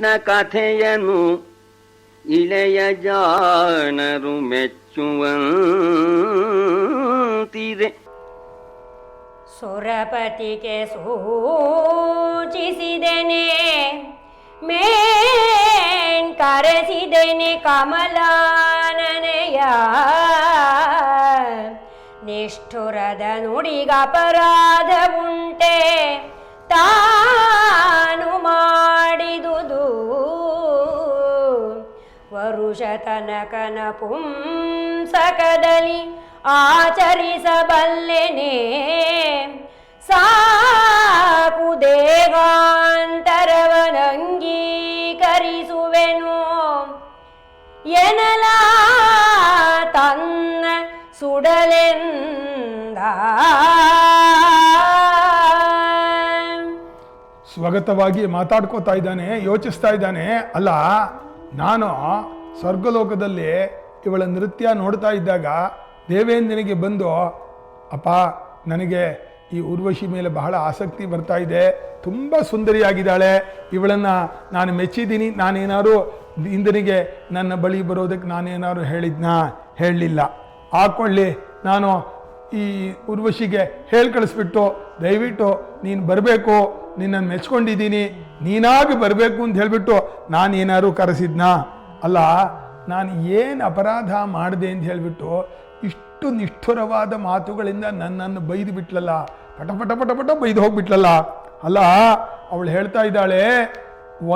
Krishna ಕಥೆಯನು ಇಳೆಯ ಜಾಣರು ಮೆಚ್ಚುವಂತಿದೆ. ಸುರಪತಿಗೆ ಸೂಚಿಸಿದೆನೆ main ಕರೆಸಿದೆನೆ ಕಮಲಾನನೆಯ ನಿಷ್ಠುರದ ನುಡಿಗಪರಾಧ ಉಂಟೆ. ತಾನು ವರುಷ ತನಕನ ಪುಂಸಕದಲ್ಲಿ ಆಚರಿಸಬಲ್ಲೆನೆ. ಸಾಕು ದೇವಾಂತರವನಂಗೀಕರಿಸುವೆನು. ಎನಲ ತನ್ನ ಸುಡಲೆಂದ. ಸ್ವಗತವಾಗಿ ಮಾತಾಡ್ಕೋತಾ ಇದ್ದಾನೆ, ಯೋಚಿಸ್ತಾ ಇದ್ದಾನೆ. ಅಲ್ಲ, ನಾನು ಸ್ವರ್ಗಲೋಕದಲ್ಲಿ ಇವಳ ನೃತ್ಯ ನೋಡ್ತಾ ಇದ್ದಾಗ ದೇವೇಂದ್ರನಿಗೆ ಬಂದು, ಅಪ್ಪ, ನನಗೆ ಈ ಉರ್ವಶಿ ಮೇಲೆ ಬಹಳ ಆಸಕ್ತಿ ಬರ್ತಾ ಇದೆ, ತುಂಬ ಸುಂದರಿಯಾಗಿದ್ದಾಳೆ. ಇವಳನ್ನು ನಾನು ಮೆಚ್ಚಿದ್ದೀನಿ. ನಾನೇನಾದ್ರು ಇಂದ್ರನಿಗೆ ನನ್ನ ಬಳಿ ಬರೋದಕ್ಕೆ ನಾನೇನಾದ್ರು ಹೇಳಿದ್ನಾ? ಹೇಳಲಿಲ್ಲ. ಹಾಕೊಳ್ಳಿ. ನಾನು ಈ ಉರ್ವಶಿಗೆ ಹೇಳಿ ಕಳಿಸ್ಬಿಟ್ಟು, ದಯವಿಟ್ಟು ನೀನು ಬರಬೇಕು. ನಿನ್ನನ್ನು ಮೆಚ್ಕೊಂಡಿದ್ದೀನಿ. ನೀನಾಗಿ ಬರಬೇಕು ಅಂತ ಹೇಳಿಬಿಟ್ಟು ನಾನು ಏನಾದ್ರು ಕರೆಸಿದ್ನಾ? ಅಲ್ಲ, ನಾನು ಏನು ಅಪರಾಧ ಮಾಡಿದೆ ಅಂತ ಹೇಳಿಬಿಟ್ಟು ಇಷ್ಟು ನಿಷ್ಠುರವಾದ ಮಾತುಗಳಿಂದ ನನ್ನನ್ನು ಬೈದು ಬಿಟ್ಲಲ್ಲ, ಪಟ ಪಟ ಪಟ ಪಟ ಬೈದು ಹೋಗ್ಬಿಟ್ಲಲ್ಲ. ಅಲ್ಲ, ಅವಳು ಹೇಳ್ತಾ ಇದ್ದಾಳೆ,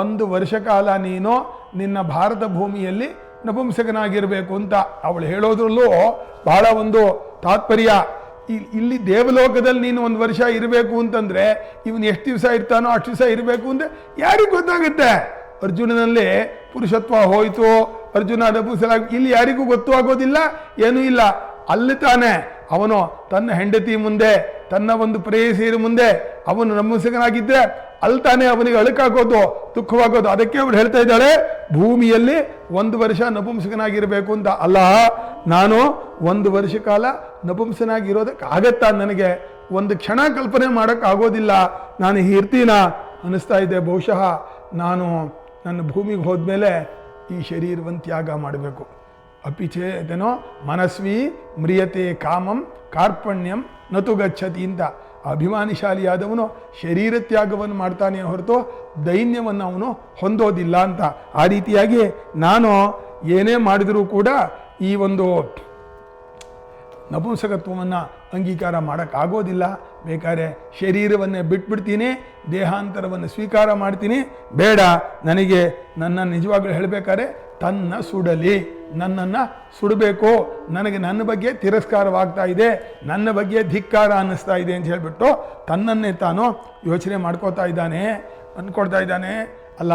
ಒಂದು ವರ್ಷ ಕಾಲ ನೀನು ನಿನ್ನ ಭಾರತ ಭೂಮಿಯಲ್ಲಿ ನಪುಂಸಕನಾಗಿರಬೇಕು ಅಂತ ಅವಳು ಹೇಳೋದ್ರಲ್ಲೂ ಬಹಳ ಒಂದು ತಾತ್ಪರ್ಯ. ಇಲ್ಲಿ ದೇವಲೋಕದಲ್ಲಿ ನೀನು ಒಂದು ವರ್ಷ ಇರಬೇಕು ಅಂತಂದರೆ, ಇವನು ಎಷ್ಟು ದಿವಸ ಇರ್ತಾನೋ ಅಷ್ಟು ದಿವಸ ಇರಬೇಕು ಅಂದರೆ ಯಾರಿಗೆ ಗೊತ್ತಾಗುತ್ತೆ? ಅರ್ಜುನನಲ್ಲಿ ಪುರುಷತ್ವ ಹೋಯಿತು ಅರ್ಜುನ ನಪುಂಸಲಾಗಿ ಇಲ್ಲಿ ಯಾರಿಗೂ ಗೊತ್ತು ಆಗೋದಿಲ್ಲ ಏನೂ ಇಲ್ಲ. ಅಲ್ಲಿ ತಾನೆ ಅವನು ತನ್ನ ಹೆಂಡತಿ ಮುಂದೆ, ತನ್ನ ಒಂದು ಪ್ರೇಯಸಿಯರ ಮುಂದೆ ಅವನು ನಮ್ಮಸಿಗನಾಗಿದ್ದರೆ ಅಲ್ಲಿ ತಾನೇ ಅವನಿಗೆ ಅಳುಕಾಗೋದು, ದುಃಖವಾಗೋದು. ಅದಕ್ಕೆ ಅವಳು ಹೇಳ್ತಾ ಇದ್ದಾಳೆ, ಭೂಮಿಯಲ್ಲಿ ಒಂದು ವರ್ಷ ನಪುಂಸಕನಾಗಿರಬೇಕು ಅಂತ. ಅಲ್ಲ, ನಾನು ಒಂದು ವರ್ಷ ಕಾಲ ನಪುಂಸನಾಗಿರೋದಕ್ಕೆ ಆಗತ್ತಾ ನನಗೆ? ಒಂದು ಕ್ಷಣ ಕಲ್ಪನೆ ಮಾಡೋಕ್ಕಾಗೋದಿಲ್ಲ. ನಾನು ಇರ್ತೀನ? ಅನ್ನಿಸ್ತಾ ಇದ್ದೆ ಬಹುಶಃ ನಾನು ನನ್ನ ಭೂಮಿಗೆ ಹೋದ್ಮೇಲೆ ಈ ಶರೀರವನ್ನು ತ್ಯಾಗ ಮಾಡಬೇಕು. ಅಪಿಚೇತನೋ ಮನಸ್ವಿ ಮ್ರಿಯತೆ ಕಾಮಂ ಕಾರ್ಪಣ್ಯಂ ನತು ಗಚ್ಚತಿ ಅಂತ ಅಭಿಮಾನಿಶಾಲಿಯಾದವನು ಶರೀರ ತ್ಯಾಗವನ್ನು ಮಾಡ್ತಾನೆ ಹೊರತು ದೈನ್ಯವನ್ನು ಅವನು ಹೊಂದೋದಿಲ್ಲ ಅಂತ. ಆ ರೀತಿಯಾಗಿ ನಾನು ಏನೇ ಮಾಡಿದರೂ ಕೂಡ ಈ ಒಂದು ನಪುಂಸಕತ್ವವನ್ನು ಅಂಗೀಕಾರ ಮಾಡೋಕ್ಕಾಗೋದಿಲ್ಲ. ಬೇಕಾದ್ರೆ ಶರೀರವನ್ನೇ ಬಿಟ್ಬಿಡ್ತೀನಿ, ದೇಹಾಂತರವನ್ನು ಸ್ವೀಕಾರ ಮಾಡ್ತೀನಿ. ಬೇಡ, ನನಗೆ ನನ್ನ ನಿಜವಾಗ್ಲೂ ಹೇಳಬೇಕಾದ್ರೆ ತನ್ನ ಸುಡಲಿ. ನನ್ನನ್ನು ಸುಡಬೇಕು. ನನಗೆ ನನ್ನ ಬಗ್ಗೆ ತಿರಸ್ಕಾರವಾಗ್ತಾ ಇದೆ. ನನ್ನ ಬಗ್ಗೆ ಧಿಕ್ಕಾರ ಅನ್ನಿಸ್ತಾ ಇದೆ ಅಂತ ಹೇಳಿಬಿಟ್ಟು ತನ್ನನ್ನೇ ತಾನು ಯೋಚನೆ ಮಾಡ್ಕೋತಾ ಇದ್ದಾನೆ. ಅಂದ್ಕೊಡ್ತಾ ಇದ್ದಾನೆ. ಅಲ್ಲ,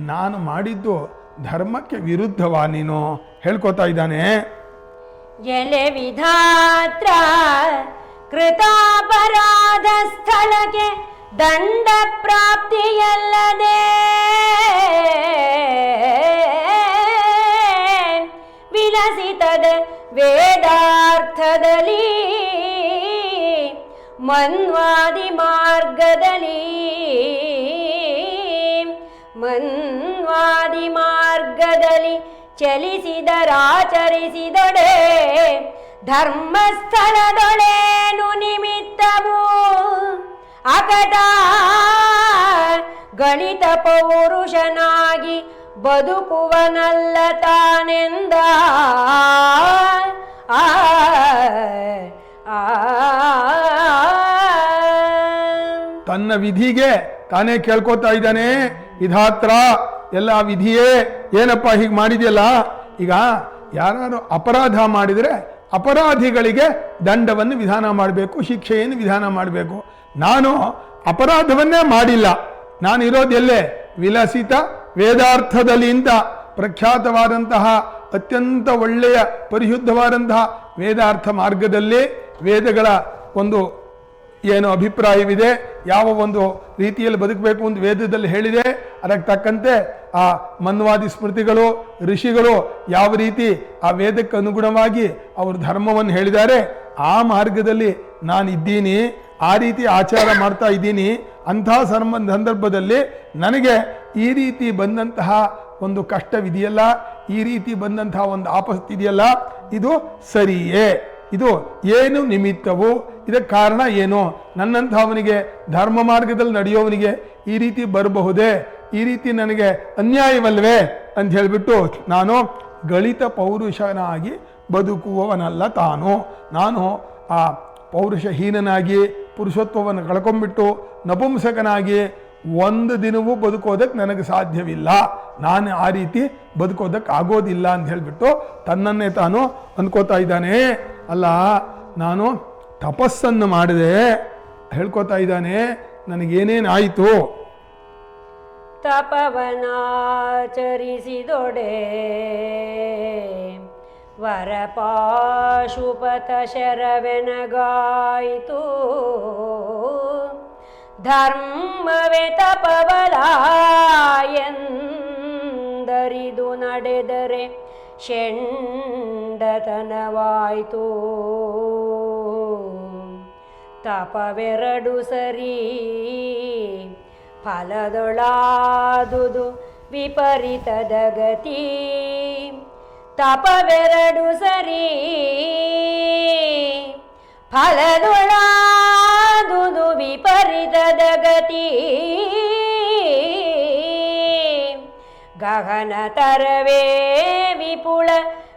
ನಾನು ಮಾಡಿದ್ದು ಧರ್ಮಕ್ಕೆ ವಿರುದ್ಧವಾ ನೀನು? ಹೇಳ್ಕೊತಾ ಇದ್ದಾನೆ. ವಿಧಾತ್ರ ಕೃತಾಪರಾಧ ಸ್ಥಳಕ್ಕೆ ದಂಡ ಪ್ರಾಪ್ತಿಯಲ್ಲದೆ. ವಿಲಸಿತದ ವೇದಾರ್ಥದಲ್ಲಿ ಮನ್ವಾದಿ ಮಾರ್ಗದಲ್ಲಿ ಮನ್ವಾದಿ ಮಾರ್ಗದಲ್ಲಿ ಚಲಿಸಿದರಾಚರಿಸಿದೊಡೆ ಧರ್ಮಸ್ಥಳದೊಳೇನು ನಿಮಿತ್ತವು ಅಕಟ ಗಣಿತ ಪೌರುಷನಾಗಿ ಬದುಕುವನಲ್ಲ ತಾನೆಂದ. ಆ. ತನ್ನ ವಿಧಿಗೆ ತಾನೇ ಕೇಳ್ಕೊತಾ ಇದ್ದಾನೆ, ಇದಾತ್ರ ಎಲ್ಲ ವಿಧಿಯೇ ಏನಪ್ಪ ಹೀಗೆ ಮಾಡಿದೆಯಲ್ಲ? ಈಗ ಯಾರು ಅಪರಾಧ ಮಾಡಿದರೆ ಅಪರಾಧಿಗಳಿಗೆ ದಂಡವನ್ನು ವಿಧಾನ ಮಾಡಬೇಕು, ಶಿಕ್ಷೆಯನ್ನು ವಿಧಾನ ಮಾಡಬೇಕು. ನಾನು ಅಪರಾಧವನ್ನೇ ಮಾಡಿಲ್ಲ. ನಾನು ಇರೋದೆಲ್ಲೇ ವಿಲಸಿತ ವೇದಾರ್ಥದಲ್ಲಿ ಅಂತ ಪ್ರಖ್ಯಾತವಾದಂತಹ ಅತ್ಯಂತ ಒಳ್ಳೆಯ ಪರಿಶುದ್ಧವಾದಂತಹ ವೇದಾರ್ಥ ಮಾರ್ಗದಲ್ಲಿ ವೇದಗಳ ಒಂದು ಏನು ಅಭಿಪ್ರಾಯವಿದೆ, ಯಾವ ಒಂದು ರೀತಿಯಲ್ಲಿ ಬದುಕಬೇಕು ಅಂತ ವೇದದಲ್ಲಿ ಹೇಳಿದೆ. ಅದಕ್ಕೆ ತಕ್ಕಂತೆ ಆ ಮನ್ವಾದಿ ಸ್ಮೃತಿಗಳು, ಋಷಿಗಳು ಯಾವ ರೀತಿ ಆ ವೇದಕ್ಕೆ ಅನುಗುಣವಾಗಿ ಅವರು ಧರ್ಮವನ್ನು ಹೇಳಿದ್ದಾರೆ, ಆ ಮಾರ್ಗದಲ್ಲಿ ನಾನು ಇದ್ದೀನಿ ಆ ರೀತಿ ಆಚಾರ ಮಾಡ್ತಾ ಇದ್ದೀನಿ, ಅಂಥ ಸಂದರ್ಭದಲ್ಲಿ ನನಗೆ ಈ ರೀತಿ ಬಂದಂತಹ ಒಂದು ಕಷ್ಟವಿದೆಯಲ್ಲ, ಈ ರೀತಿ ಬಂದಂತಹ ಒಂದು ಆಪಸ್ತಿ ಇದೆಯಲ್ಲ, ಇದು ಸರಿಯೇ, ಇದು ಏನು ನಿಮಿತ್ತವು, ಇದಕ್ಕೆ ಕಾರಣ ಏನು, ನನ್ನಂಥವನಿಗೆ ಧರ್ಮ ಮಾರ್ಗದಲ್ಲಿ ನಡೆಯೋವನಿಗೆ ಈ ರೀತಿ ಬರಬಹುದೇ ಈ ರೀತಿ ನನಗೆ ಅನ್ಯಾಯವಲ್ವೇ ಅಂತ ಹೇಳಿಬಿಟ್ಟು ನಾನು ಗಳಿತ ಪೌರುಷನಾಗಿ ಬದುಕುವವನಲ್ಲ ತಾನು. ನಾನು ಆ ಪೌರುಷಹೀನನಾಗಿ, ಪುರುಷತ್ವವನ್ನು ಕಳ್ಕೊಂಬಿಟ್ಟು ನಪುಂಸಕನಾಗಿ ಒಂದು ದಿನವೂ ಬದುಕೋದಕ್ಕೆ ನನಗೆ ಸಾಧ್ಯವಿಲ್ಲ. ನಾನು ಆ ರೀತಿ ಬದುಕೋದಕ್ಕೆ ಆಗೋದಿಲ್ಲ ಅಂತ ಹೇಳಿಬಿಟ್ಟು ತನ್ನನ್ನೇ ತಾನು ಅಂದ್ಕೋತಾ ಇದ್ದಾನೆ. ಅಲ್ಲ, ನಾನು ತಪಸ್ಸನ್ನು ಮಾಡಿದೆ. ಹೇಳ್ಕೊತಾ ಇದ್ದಾನೆ, ನನಗೇನೇನಾಯಿತು? ತಪವನಾಚರಿಸಿದೊಡೆ. ವರಪಾಶುಪತ ಶರವೆನಗಾಯಿತು ಧರ್ಮವೇ ತಪಬಲ ಎಂದರಿದು ನಡೆದರೆ ಷೆಂಡತನವಾಯಿತು ತಪವೆರಡು ಸರಿ ಫಲದೊಳಾದುದು ವಿಪರೀತದ ಗತಿ. ತಪವೆರಡು ಸರಿ ಫಲದೊಳಾದುದು ವಿಪರೀತದ ಗತಿ. ಗಗನ ತರವೇ ವಿಪುಳ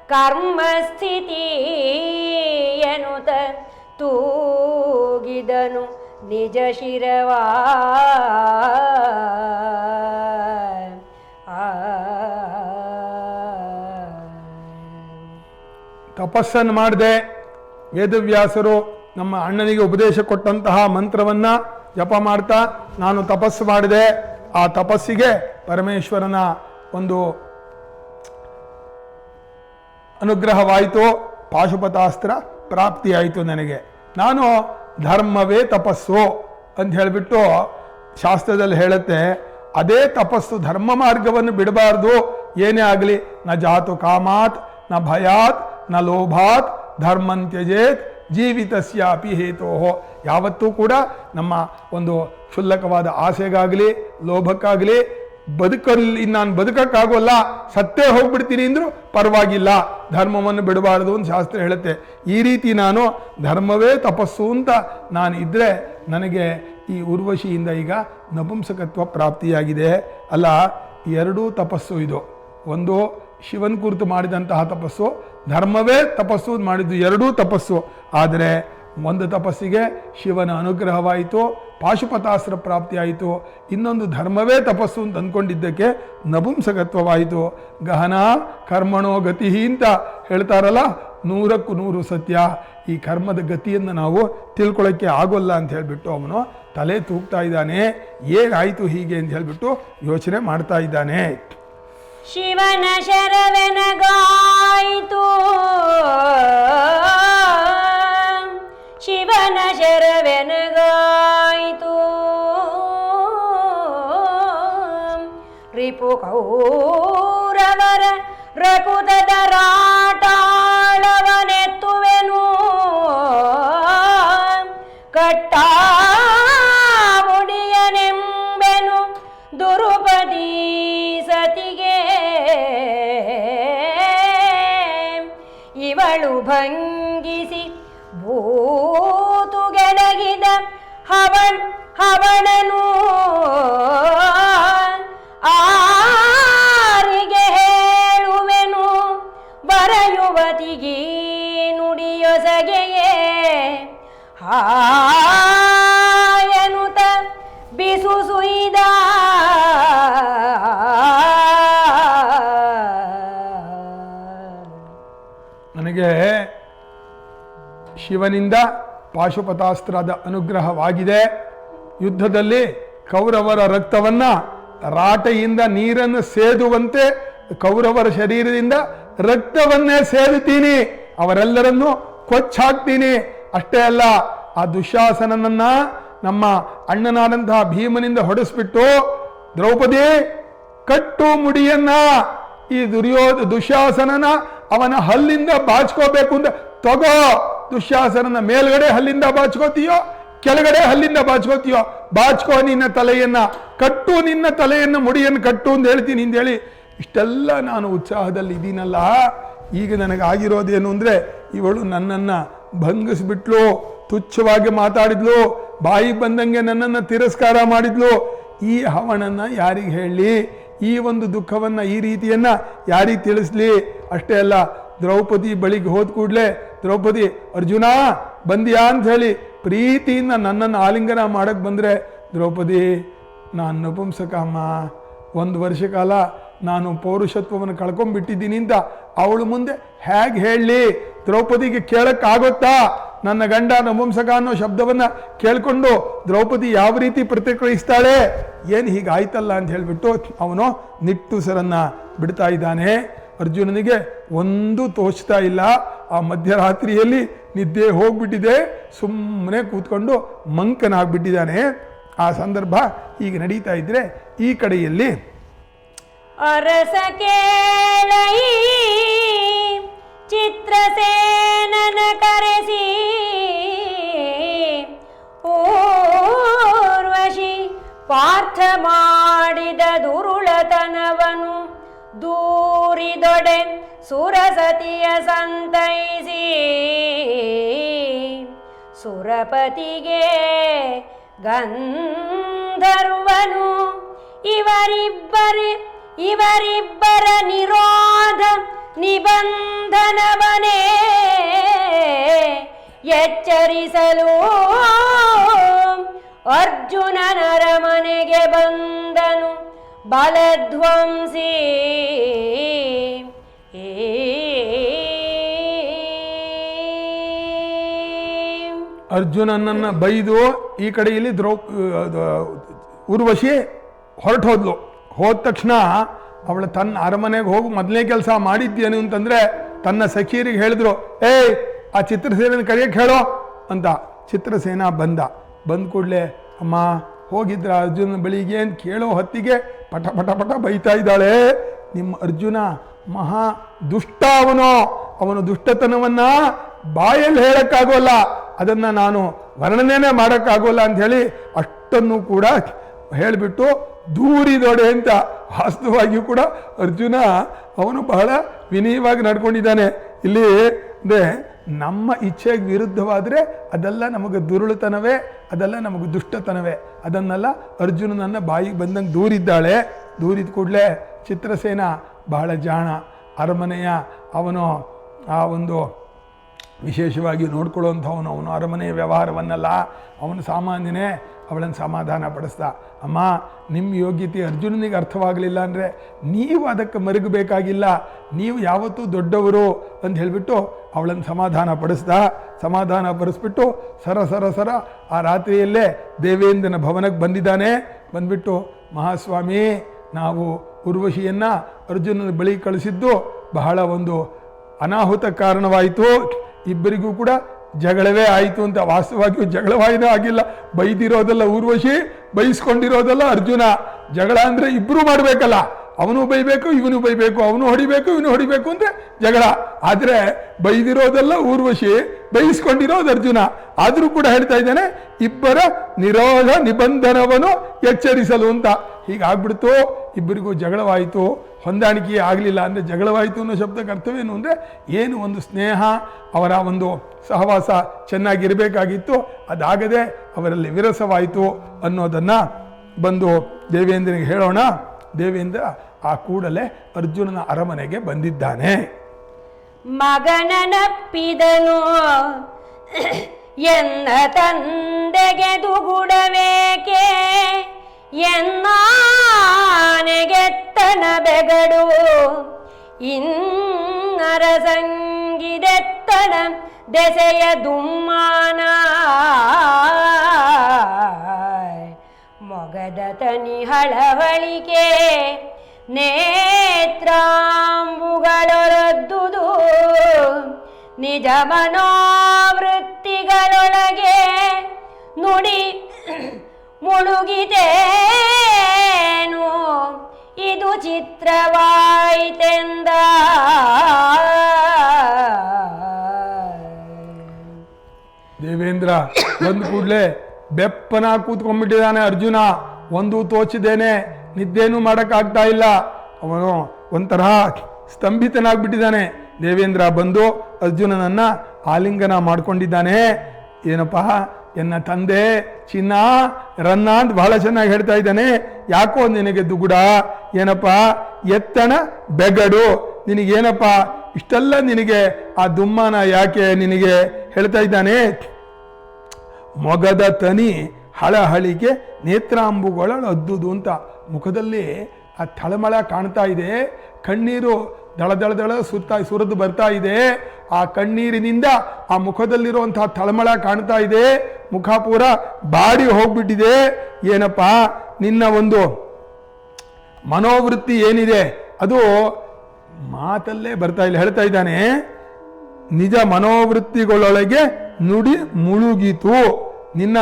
ಕರ್ಮಸ್ಥಿತಿ ಎನ್ನುತ್ತ ತೂಗಿದನು. ನಿಜ ಶಿರವಾ. ತಪಸ್ಸನ್ನು ಮಾಡಿದೆ ವೇದವ್ಯಾಸರು ನಮ್ಮ ಅಣ್ಣನಿಗೆ ಉಪದೇಶ ಕೊಟ್ಟಂತಹ ಮಂತ್ರವನ್ನ ಜಪ ಮಾಡ್ತಾ ನಾನು ತಪಸ್ಸು ಮಾಡಿದೆ. ಆ ತಪಸ್ಸಿಗೆ ಪರಮೇಶ್ವರನ ಒಂದು ಅನುಗ್ರಹವಾಯಿತು. ಪಾಶುಪತಾಸ್ತ್ರ ಪ್ರಾಪ್ತಿಯಾಯಿತು ನನಗೆ. ನಾನು ಧರ್ಮವೇ ತಪಸ್ಸು ಅಂತ ಹೇಳಿಬಿಟ್ಟು ಶಾಸ್ತ್ರದಲ್ಲಿ ಹೇಳುತ್ತೆ, ಅದೇ ತಪಸ್ಸು ಧರ್ಮ ಮಾರ್ಗವನ್ನು ಬಿಡಬಾರ್ದು, ಏನೇ ಆಗಲಿ, ನ ಜಾತು ಕಾಮಾತ್, ನ ಭಯಾತ್, ನ ಲೋಭಾತ್ ಧರ್ಮಂತ್ಯಜೇತ್ ಜೀವಿತಸ್ಯಾಪಿ ಹೇತೋಹೋ. ಯಾವತ್ತೂ ಕೂಡ ನಮ್ಮ ಒಂದು ಕ್ಷುಲ್ಲಕವಾದ ಆಸೆಗಾಗಲಿ, ಲೋಭಕ್ಕಾಗಲಿ ಬದುಕಲ್ಲಿ ನಾನು ಬದುಕಕ್ಕಾಗೋಲ್ಲ, ಸತ್ತೇ ಹೋಗ್ಬಿಡ್ತೀನಿ ಅಂದರೂ ಪರವಾಗಿಲ್ಲ. ಧರ್ಮವನ್ನು ಬಿಡಬಾರದು ಅಂತ ಶಾಸ್ತ್ರ ಹೇಳುತ್ತೆ. ಈ ರೀತಿ ನಾನು ಧರ್ಮವೇ ತಪಸ್ಸು ಅಂತ ನಾನು ಇದ್ದರೆ ನನಗೆ ಈ ಉರ್ವಶಿಯಿಂದ ಈಗ ನಪುಂಸಕತ್ವ ಪ್ರಾಪ್ತಿಯಾಗಿದೆ. ಅಲ್ಲ, ಎರಡೂ ತಪಸ್ಸು ಇದು. ಒಂದು, ಶಿವನ್ ಕುರಿತು ಮಾಡಿದಂತಹ ತಪಸ್ಸು, ಧರ್ಮವೇ ತಪಸ್ಸು ಮಾಡಿದ್ದು ಎರಡೂ ತಪಸ್ಸು. ಆದರೆ ಒಂದು ತಪಸ್ಸಿಗೆ ಶಿವನ ಅನುಗ್ರಹವಾಯಿತು, ಪಾಶುಪತಾಸ್ತ್ರ ಪ್ರಾಪ್ತಿಯಾಯಿತು. ಇನ್ನೊಂದು ಧರ್ಮವೇ ತಪಸ್ಸು ಅಂತ ಅಂದ್ಕೊಂಡಿದ್ದಕ್ಕೆ ನಪುಂಸಕತ್ವವಾಯಿತು. ಗಹನ ಕರ್ಮಣೋ ಗತಿ ಅಂತ ಹೇಳ್ತಾರಲ್ಲ, ನೂರಕ್ಕೂ ನೂರು ಸತ್ಯ. ಈ ಕರ್ಮದ ಗತಿಯನ್ನು ನಾವು ತಿಳ್ಕೊಳ್ಳೋಕ್ಕೆ ಆಗೋಲ್ಲ ಅಂತ ಹೇಳಿಬಿಟ್ಟು ಅವನು ತಲೆ ತೂಗ್ತಾ ಇದ್ದಾನೆ. ಏನಾಯಿತು ಹೀಗೆ ಅಂತ ಹೇಳಿಬಿಟ್ಟು ಯೋಚನೆ ಮಾಡ್ತಾ ಇದ್ದಾನೆ. ಶಿವನ ಶರವೆನಗಾಯಿತು ಕೌರವರ ರಕುತದ ರಾಟಾಳವನೆತ್ತುವೆನು. ಕಟ್ಟಾವುಡಿಯನೆಂಬೆನು ದುರುಪದಿ ಸತಿಗೆ. ಇವಳು ಭಂಗಿಸಿ ಭೂತುಗೆಡಗಿದ ಹವಣ್ ಹವಣನು ಹಾಯನುತ ಬಿಸು ಸುಯ್ದ ನನಗೆ ಶಿವನಿಂದ ಪಾಶುಪತಾಸ್ತ್ರದ ಅನುಗ್ರಹವಾಗಿದೆ. ಯುದ್ಧದಲ್ಲಿ ಕೌರವರ ರಕ್ತವನ್ನ ರಾಟೆಯಿಂದ ನೀರನ್ನು ಸೇದುವಂತೆ ಕೌರವರ ಶರೀರದಿಂದ ರಕ್ತವನ್ನೇ ಸೇದುತ್ತೀನಿ. ಅವರೆಲ್ಲರನ್ನೂ ಕೊಚ್ಚಾಕ್ತೀನಿ. ಅಷ್ಟೇ ಅಲ್ಲ ಆ ದುಶ್ಯಾಸನನನ್ನ ನಮ್ಮ ಅಣ್ಣನಾದಂತಹ ಭೀಮನಿಂದ ಹೊಡೆಸ್ಬಿಟ್ಟು ದ್ರೌಪದಿ ಕಟ್ಟು ಮುಡಿಯನ್ನ ಈ ದುರ್ಯೋಧ ದುಶ್ಯಾಸನನ ಅವನ ಹಲ್ಲಿಂದ ಬಾಚ್ಕೋಬೇಕು ಅಂತ ತಗೋ. ದುಶ್ಯಾಸನನ ಮೇಲ್ಗಡೆ ಹಲ್ಲಿಂದ ಬಾಚ್ಕೋತೀಯೋ, ಕೆಳಗಡೆ ಹಲ್ಲಿಂದ ಬಾಚ್ಕೋತೀಯೋ, ಬಾಚ್ಕೋ ನಿನ್ನ ತಲೆಯನ್ನ, ಕಟ್ಟು ನಿನ್ನ ತಲೆಯನ್ನ ಮುಡಿಯನ್ನು ಕಟ್ಟು ಅಂತ ಹೇಳ್ತೀನಿ ಹೇಳಿ ಇಷ್ಟೆಲ್ಲ ನಾನು ಉತ್ಸಾಹದಲ್ಲಿ ಇದ್ದೀನಲ್ಲ, ಈಗ ನನಗಾಗಿರೋದೇನು ಅಂದ್ರೆ ಇವಳು ನನ್ನನ್ನ ಭಂಗಿಸ್ಬಿಟ್ಲು. ತುಚ್ಛವಾಗಿ ಮಾತಾಡಿದ್ಲು ಬಾಯಿ ಬಂದಂಗೆ ನನ್ನನ್ನು ತಿರಸ್ಕಾರ ಮಾಡಿದ್ಲು. ಈ ಹವಣನ್ನ ಯಾರಿಗೆ ಹೇಳಲಿ? ಈ ಒಂದು ದುಃಖವನ್ನು ಈ ರೀತಿಯನ್ನ ಯಾರಿಗೆ ತಿಳಿಸ್ಲಿ? ಅಷ್ಟೇ ಅಲ್ಲ, ದ್ರೌಪದಿ ಬಳಿಗೆ ಹೋದ ಕೂಡಲೇ, ದ್ರೌಪದಿ, ಅರ್ಜುನ, ಬಂದಿಯಾ? ಅಂತ ಹೇಳಿ ಪ್ರೀತಿಯಿಂದ ನನ್ನನ್ನು ಆಲಿಂಗನ ಮಾಡೋಕ್ಕೆ ಬಂದರೆ, ದ್ರೌಪದಿ, ನಾನು ನಪುಂಸಕ ಅಮ್ಮ ಒಂದು ವರ್ಷ ಕಾಲ ನಾನು ಪೌರುಷತ್ವವನ್ನು ಕಳ್ಕೊಂಡ್ಬಿಟ್ಟಿದ್ದೀನಿ ಅಂತ ಅವಳು ಮುಂದೆ ಹೇಗೆ ಹೇಳಲಿ? ದ್ರೌಪದಿಗೆ ಕೇಳಕ್ಕಾಗುತ್ತಾ? ನನ್ನ ಗಂಡ ನಪುಂಸಕ ಅನ್ನೋ ಶಬ್ದವನ್ನ ಕೇಳ್ಕೊಂಡು ದ್ರೌಪದಿ ಯಾವ ರೀತಿ ಪ್ರತಿಕ್ರಿಯಿಸ್ತಾಳೆ? ಏನು ಹೀಗಾಯ್ತಲ್ಲ ಅಂತ ಹೇಳ್ಬಿಟ್ಟು ಅವನು ನಿಟ್ಟುಸರನ್ನ ಬಿಡ್ತಾ ಇದ್ದಾನೆ. ಅರ್ಜುನನಿಗೆ ಒಂದು ತೋಚ್ತಾ ಇಲ್ಲ. ಆ ಮಧ್ಯರಾತ್ರಿಯಲ್ಲಿ ನಿದ್ದೆ ಹೋಗ್ಬಿಟ್ಟಿದೆ. ಸುಮ್ಮನೆ ಕೂತ್ಕೊಂಡು ಮಂಕನಾಗ್ಬಿಟ್ಟಿದ್ದಾನೆ. ಆ ಸಂದರ್ಭ ಈಗ ನಡೀತಾ ಇದ್ರೆ ಈ ಕಡೆಯಲ್ಲಿ ಅರಸ ಸುರಸತಿಯ ಸಂತೈಸಿ ಸುರಪತಿಗೆ ಗಂಧರ್ವನು. ಇವರಿಬ್ಬರಿ ಇವರಿಬ್ಬರ ನಿರೋಧ ನಿಬಂಧನವನೇ. ಎಚ್ಚರಿಸಲು ಅರ್ಜುನ ಮನೆಗೆ ಬಂದನು ಬಲಧ್ವಂಸಿ. ಅರ್ಜುನನನ್ನ ಬೈದು ಈ ಕಡೆಯಲ್ಲಿ ದ್ರೌ ಉರ್ವಶಿ ಹೊರಟು ಹೋದ್ಲು ಹೋದ ತಕ್ಷಣ ಅವಳು ತನ್ನ ಅರಮನೆಗೆ ಹೋಗಿ ಮೊದಲನೇ ಕೆಲಸ ಮಾಡಿದ್ದೇನು ಅಂತಂದರೆ ತನ್ನ ಸಖಿಯರಿಗೆ ಹೇಳಿದ್ರು, ಏಯ್, ಆ ಚಿತ್ರಸೇನ ಕರೆಯಕ್ಕೆ ಹೇಳೋ? ಅಂತ. ಚಿತ್ರಸೇನ ಬಂದ. ಬಂದ ಕೂಡಲೇ, ಅಮ್ಮ, ಹೋಗಿದ್ರ ಅರ್ಜುನ ಬಳಿಗೆ ಅಂತ ಕೇಳೋ ಹೊತ್ತಿಗೆ ಪಟ ಪಟ ಪಟ ಬೈತಾ ಇದ್ದಾಳೆ. ನಿಮ್ಮ ಅರ್ಜುನ ಮಹಾ ದುಷ್ಟ ಅವನು. ಅವನು ದುಷ್ಟತನವನ್ನು ಬಾಯಲ್ಲಿ ಹೇಳಕ್ಕಾಗೋಲ್ಲ. ಅದನ್ನ ನಾನು ವರ್ಣನೆನೇ ಮಾಡೋಕ್ಕಾಗೋಲ್ಲ ಅಂತ ಹೇಳಿ ಅಷ್ಟನ್ನು ಕೂಡ ಹೇಳಿಬಿಟ್ಟು ದೂರಿದೊಡೆ ಅಂತ ವಾಸ್ತವವಾಗಿಯೂ ಕೂಡ ಅರ್ಜುನ ಅವನು ಬಹಳ ವಿನಯವಾಗಿ ನಡ್ಕೊಂಡಿದ್ದಾನೆ. ಇಲ್ಲಿ ಅಂದರೆ ನಮ್ಮ ಇಚ್ಛೆಗೆ ವಿರುದ್ಧವಾದರೆ ಅದೆಲ್ಲ ನಮಗೆ ದುರುಳುತನವೇ, ಅದೆಲ್ಲ ನಮಗೆ ದುಷ್ಟತನವೇ. ಅದನ್ನೆಲ್ಲ ಅರ್ಜುನನನ್ನ ಬಾಯಿಗೆ ಬಂದಂಗೆ ದೂರಿದ್ದಾಳೆ. ದೂರಿದ ಕೂಡಲೇ ಚಿತ್ರಸೇನ ಬಹಳ ಜಾಣ, ಅರಮನೆಯ ಅವನು ಆ ಒಂದು ವಿಶೇಷವಾಗಿ ನೋಡ್ಕೊಳ್ಳುವಂಥವನು ಅವನು ಅರಮನೆಯ ವ್ಯವಹಾರವನ್ನಲ್ಲ, ಅವನು ಸಾಮಾನ್ಯನೇ, ಅವಳನ್ನು ಸಮಾಧಾನ ಪಡಿಸ್ತಾ ಅಮ್ಮ, ನಿಮ್ಮ ಯೋಗ್ಯತೆ ಅರ್ಜುನನಿಗೆ ಅರ್ಥವಾಗಲಿಲ್ಲ ಅಂದರೆ ನೀವು ಅದಕ್ಕೆ ಮರುಗಬೇಕಾಗಿಲ್ಲ. ನೀವು ಯಾವತ್ತೂ ದೊಡ್ಡವರು ಅಂತ ಹೇಳಿಬಿಟ್ಟು ಅವಳನ್ನು ಸಮಾಧಾನ ಪಡಿಸ್ತಾ ಸಮಾಧಾನ ಪಡಿಸ್ಬಿಟ್ಟು ಸರ ಸರ ಸರ ಆ ರಾತ್ರಿಯಲ್ಲೇ ದೇವೇಂದ್ರನ ಭವನಕ್ಕೆ ಬಂದಿದ್ದಾನೆ. ಬಂದ್ಬಿಟ್ಟು, ಮಹಾಸ್ವಾಮಿ, ನಾವು ಉರ್ವಶಿಯನ್ನು ಅರ್ಜುನನ ಬಳಿ ಕಳಿಸಿದ್ದು ಬಹಳ ಒಂದು ಅನಾಹುತ ಕಾರಣವಾಯಿತು. ಇಬ್ಬರಿಗೂ ಕೂಡ ಜಗಳವೇ ಆಯಿತು ಅಂತ ವಾಸ್ತವಾಗಿಯೂ ಜಗಳವಾಗಿನೇ ಆಗಿಲ್ಲ. ಬೈದಿರೋದಲ್ಲ ಊರ್ವಶಿ, ಬೈಸ್ಕೊಂಡಿರೋದಲ್ಲ ಅರ್ಜುನ. ಜಗಳ ಅಂದರೆ ಇಬ್ಬರೂ ಮಾಡಬೇಕಲ್ಲ. ಅವನು ಬೈಬೇಕು, ಇವನು ಬೈಬೇಕು, ಅವನು ಹೊಡಿಬೇಕು, ಇವನು ಹೊಡಿಬೇಕು ಅಂದರೆ ಜಗಳ. ಆದರೆ ಬೈದಿರೋದೆಲ್ಲ ಊರ್ವಶಿ, ಬೈಸ್ಕೊಂಡಿರೋದು ಅರ್ಜುನ. ಆದರೂ ಕೂಡ ಹೇಳ್ತಾ ಇದ್ದಾನೆ, ಇಬ್ಬರ ನಿರೋಧ ನಿಬಂಧನವನ್ನು ಎಚ್ಚರಿಸಲು ಅಂತ. ಹೀಗಾಗ್ಬಿಡ್ತು, ಇಬ್ಬರಿಗೂ ಜಗಳವಾಯಿತು. ಹೊಂದಾಣಿಕೆ ಆಗಲಿಲ್ಲ ಅಂದರೆ ಜಗಳವಾಯಿತು ಅನ್ನೋ ಶಬ್ದಕ್ಕೆ ಅರ್ಥವೇನು ಅಂದರೆ ಏನು ಒಂದು ಸ್ನೇಹ, ಅವರ ಒಂದು ಸಹವಾಸ ಚೆನ್ನಾಗಿರಬೇಕಾಗಿತ್ತು, ಅದಾಗದೆ ಅವರಲ್ಲಿ ವಿರಸವಾಯಿತು ಅನ್ನೋದನ್ನು ಬಂದು ದೇವೇಂದ್ರನಿಗೆ ಹೇಳೋಣ. ದೇವೇಂದ್ರ ಆ ಕೂಡಲೇ ಅರ್ಜುನನ ಅರಮನೆಗೆ ಬಂದಿದ್ದಾನೆ. ಮಗನಪ್ಪಿದನು ಎನ್ನ ತಂದೆಗೆ ದುಗುಡಬೇಕೆ? ಎನ್ನಾನೆಗೆತ್ತನ ಬೆಗಡು ಇನ್ನರ ಸಂಗಿದೆತ್ತನ ದೆಸೆಯ ದುಮ್ಮಾನ ಮೊಗದ ತನಿ ಹಳವಳಿಕೆ ನೇತ್ರಾಂಬುಗಳೊರದ್ದುದು ನಿಜ ಮನೋವೃತ್ತಿಗಳೊಳಗೆ ನುಡಿ ಮುಳುಗಿತೇನು ಇದು ಚಿತ್ರವಾಯಿತೆಂದ. ದೇವೇಂದ್ರ ಒಂದು ಕೂಡಲೇ ಬೆಪ್ಪನ ಕೂತ್ಕೊಂಡ್ಬಿಟ್ಟಿದ್ದಾನೆ ಅರ್ಜುನ. ಒಂದು ತೋಚಿದ್ದೇನೆ, ನಿದ್ದೇನೂ ಮಾಡೋಕ್ಕಾಗ್ತಾ ಇಲ್ಲ. ಅವನು ಒಂಥರ ಸ್ತಂಭಿತನಾಗ್ಬಿಟ್ಟಿದ್ದಾನೆ. ದೇವೇಂದ್ರ ಬಂದು ಅರ್ಜುನನನ್ನ ಆಲಿಂಗನ ಮಾಡ್ಕೊಂಡಿದ್ದಾನೆ. ಏನಪ್ಪ ಎನ್ನ ತಂದೆ, ಚಿನ್ನ, ರನ್ನ ಅಂತ ಬಹಳ ಚೆನ್ನಾಗಿ ಹೇಳ್ತಾ ಇದ್ದಾನೆ. ಯಾಕೋ ನಿನಗೆ ದುಗುಡ? ಏನಪ್ಪ? ಎತ್ತಣ ಬೆಗಡು. ನಿನಗೇನಪ್ಪ? ಇಷ್ಟೆಲ್ಲ ನಿನಗೆ. ಆ ದುಮ್ಮನ ಯಾಕೆ ನಿನಗೆ? ಹೇಳ್ತಾ ಇದ್ದಾನೆ. ಮೊಗದ ತನಿ ಹಳಹಳಿಗೆ ನೇತ್ರಾಂಬುಗಳ ಅದ್ದುದು ಅಂತ ಮುಖದಲ್ಲಿ ಆ ತಳಮಳ ಕಾಣ್ತಾ ಇದೆ. ಕಣ್ಣೀರು ದಳ ಸುತ್ತ ದಳ ಸುತ್ತಾ ಸುರಿದು ಬರ್ತಾ ಇದೆ. ಆ ಕಣ್ಣೀರಿನಿಂದ ಆ ಮುಖದಲ್ಲಿರುವಂತಹ ತಳಮಳ ಕಾಣ್ತಾ ಇದೆ. ಮುಖ ಪೂರ ಬಾಡಿ ಹೋಗ್ಬಿಟ್ಟಿದೆ. ಏನಪ್ಪ, ನಿನ್ನ ಒಂದು ಮನೋವೃತ್ತಿ ಏನಿದೆ? ಅದು ಮಾತಲ್ಲೇ ಬರ್ತಾ ಇಲ್ಲ. ಹೇಳ್ತಾ ಇದ್ದಾನೆ, ನಿಜ ಮನೋವೃತ್ತಿಗಳೊಳಗೆ ನುಡಿ ಮುಳುಗಿತು. ನಿನ್ನ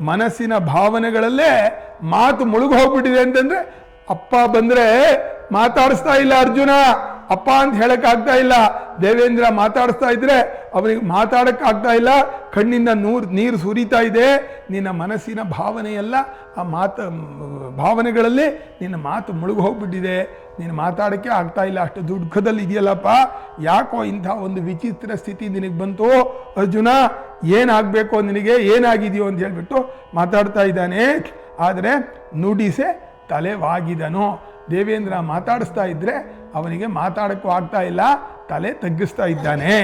ಮನಸ್ಸಿನ ಭಾವನೆಗಳಲ್ಲೇ ಮಾತು ಮುಳುಗು ಹೋಗ್ಬಿಟ್ಟಿದೆ ಅಂತಂದ್ರೆ ಅಪ್ಪ ಬಂದ್ರೆ ಮಾತಾಡಿಸ್ತಾ ಇಲ್ಲ ಅರ್ಜುನ. ಅಪ್ಪ ಅಂತ ಹೇಳಕ್ ಆಗ್ತಾ ಇಲ್ಲ. ದೇವೇಂದ್ರ ಮಾತಾಡಿಸ್ತಾ ಇದ್ರೆ ಅವನಿಗೆ ಆಗ್ತಾ ಇಲ್ಲ. ಕಣ್ಣಿಂದ ನೂರ್, ನೀರು ಸುರಿತಾ ಇದೆ. ನಿನ್ನ ಮನಸ್ಸಿನ ಭಾವನೆಯೆಲ್ಲ ಆ ಮಾತು, ಭಾವನೆಗಳಲ್ಲಿ ನಿನ್ನ ಮಾತು ಮುಳುಗು ಹೋಗ್ಬಿಟ್ಟಿದೆ. ನೀನು ಮಾತಾಡೋಕ್ಕೆ ಆಗ್ತಾ ಇಲ್ಲ. ಅಷ್ಟು ದುಃಖದಲ್ಲಿ ಇದೆಯಲ್ಲಪ್ಪ. ಯಾಕೋ ಇಂಥ ಒಂದು ವಿಚಿತ್ರ ಸ್ಥಿತಿ ನಿನಗೆ ಬಂತು? ಅರ್ಜುನ, ಏನಾಗಬೇಕು ನಿನಗೆ? ಏನಾಗಿದೆಯೋ ಅಂತ ಹೇಳ್ಬಿಟ್ಟು ಮಾತಾಡ್ತಾ ಇದ್ದಾನೆ. ಆದರೆ ನುಡಿಸೆ ತಲೆವಾಗಿದನು. ದೇವೇಂದ್ರ ಮಾತಾಡಿಸ್ತಾ ಇದ್ರೆ ಅವನಿಗೆ ಮಾತಾಡೋಕ್ಕೂ ಆಗ್ತಾ ಇಲ್ಲ ತಲೆ ತಗ್ಗಿಸ್ತಾ ಇದ್ದಾನೆ.